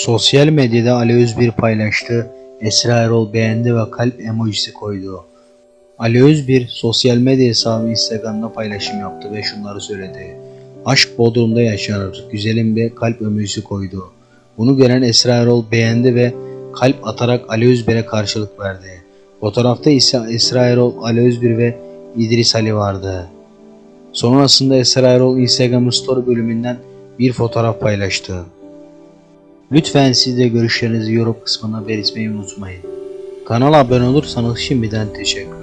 Sosyal medyada Ali Özbir paylaştı, Esra Erol beğendi ve kalp emojisi koydu. Ali Özbir sosyal medya hesabı Instagram'da paylaşım yaptı ve şunları söyledi. Aşk Bodrum'da yaşanır, güzelim ve kalp emojisi koydu. Bunu gören Esra Erol beğendi ve kalp atarak Ali Özbir'e karşılık verdi. Fotoğrafta ise Esra Erol, Ali Özbir ve İdris Ali vardı. Sonrasında Esra Erol Instagram Story bölümünden bir fotoğraf paylaştı. Lütfen siz de görüşlerinizi yorum kısmına belirtmeyi unutmayın. Kanala abone olursanız şimdiden teşekkür